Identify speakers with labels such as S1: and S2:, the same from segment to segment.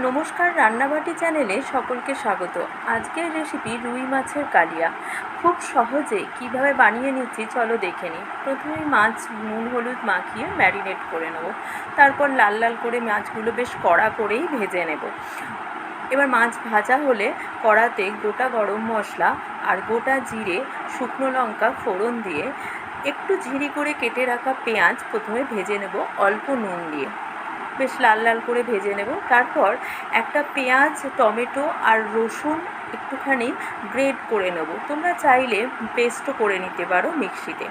S1: নমস্কার রান্নাবাটি চ্যানেলে সকলকে স্বাগত। আজকের রেসিপি রুই মাছের কালিয়া। খুব সহজে কীভাবে বানিয়ে নিচ্ছি চলো দেখে নিই। প্রথমে মাছ নুন হলুদ মাখিয়ে ম্যারিনেট করে নেব। তারপর লাল লাল করে মাছগুলো বেশ কড়া করেই ভেজে নেব। এবার মাছ ভাজা হলে কড়াতে গোটা গরম মশলা আর গোটা জিরে, শুকনো লঙ্কা ফোড়ন দিয়ে একটু ঝিরি করে কেটে রাখা পেঁয়াজ প্রথমে ভেজে নেব অল্প নুন দিয়ে। বেশ লাল লাল করে ভেজে নেব। তারপর একটা পেঁয়াজ, টমেটো আর রসুন একটুখানি গ্রেড করে নেব। তোমরা চাইলে পেস্টও করে নিতে পারো মিক্সিতে।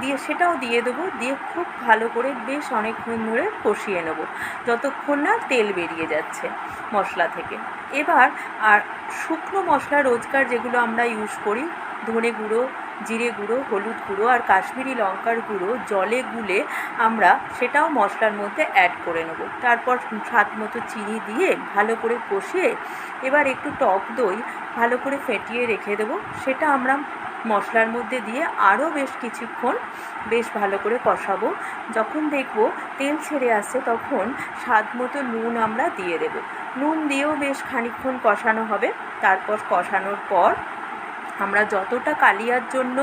S1: দিয়ে সেটাও দিয়ে দেবো। দিয়ে খুব ভালো করে বেশ অনেকক্ষণ ধরে কষিয়ে নেব। যতক্ষণ না তেল বেরিয়ে যাচ্ছে মশলা থেকে। এবার আর শুকনো মশলা রোজকার যেগুলো আমরা ইউজ করি ধনে গুঁড়ো, জিরে গুঁড়ো, হলুদ গুঁড়ো আর কাশ্মীরি লঙ্কার গুঁড়ো জলে গুলে আমরা সেটাও মশলার মধ্যে অ্যাড করে নেব। তারপর স্বাদ মতো চিনি দিয়ে ভালো করে কষিয়ে এবার একটু টক দই ভালো করে ফেটিয়ে রেখে দেবো। সেটা আমরা মশলার মধ্যে দিয়ে আরও বেশ কিছুক্ষণ বেশ ভালো করে কষাবো। যখন দেখব তেল ছেড়ে আসছে তখন স্বাদ মতো নুন আমরা দিয়ে দেবো। নুন দিয়েও বেশ খানিকক্ষণ কষানো হবে। তারপর কষানোর পর আমরা যতটা কালিয়ার জন্য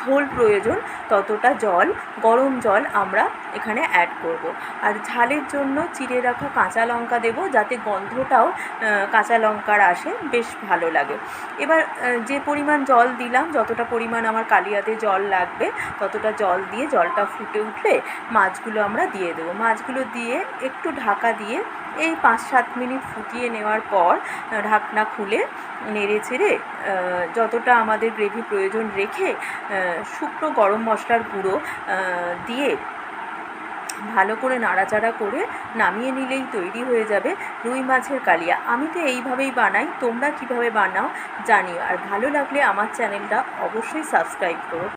S1: ঝোল প্রয়োজন, ততটা জল, গরম জল আমরা এখানে অ্যাড করব। আর ঝালের জন্য চিড়ে রাখা কাঁচা লঙ্কা দেব, যাতে গন্ধটাও কাঁচা লঙ্কার আসে, বেশ ভালো লাগে এবার যে পরিমাণ জল দিলাম, যতটা পরিমাণ আমার কালিয়াতে জল লাগবে, ততটা জল দিয়ে জলটা ফুটে উঠলে মাছগুলো আমরা দিয়ে দেবো মাছগুলো দিয়ে একটু ঢাকা দিয়ে এই পাঁচ সাত মিনিট ফুটিয়ে নেওয়ার পর, ঢাকনা খুলে নেড়ে চেড়ে যতটা আমাদের গ্রেভি প্রয়োজন রেখে শুকনো গরম মশলার গুঁড়ো দিয়ে ভালো করে নাড়াচাড়া করে নামিয়ে নিলেই তৈরি হয়ে যাবে রুই মাছের কালিয়া। আমি তো এইভাবেই বানাই, তোমরা কীভাবে বানাও জানিও। আর ভালো লাগলে আমার চ্যানেলটা অবশ্যই সাবস্ক্রাইব করো।